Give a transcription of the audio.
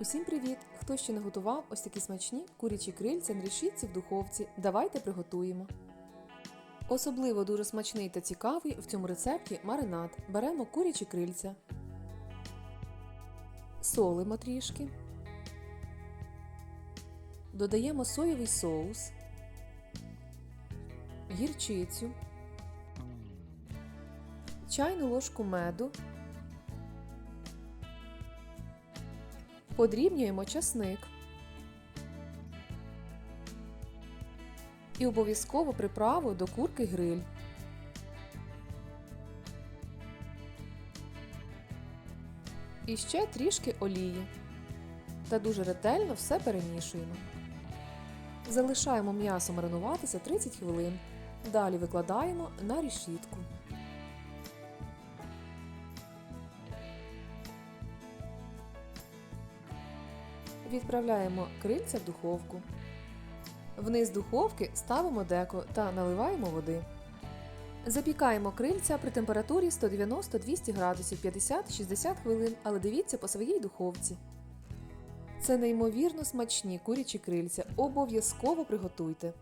Усім привіт! Хто ще не готував ось такі смачні курячі крильця на решітці в духовці. Давайте приготуємо. Особливо дуже смачний та цікавий в цьому рецепті маринад. Беремо курячі крильця, солимо трішки, додаємо соєвий соус, гірчицю, чайну ложку меду. Подрібнюємо часник. І обов'язково приправу до курки гриль. І ще трішки олії. Та дуже ретельно все перемішуємо. Залишаємо м'ясо маринуватися 30 хвилин. Далі викладаємо на решітку. Відправляємо крильця в духовку. Вниз духовки ставимо деко та наливаємо води. Запікаємо крильця при температурі 190-200 градусів 50-60 хвилин, але дивіться по своїй духовці. Це неймовірно смачні курячі крильця. Обов'язково приготуйте.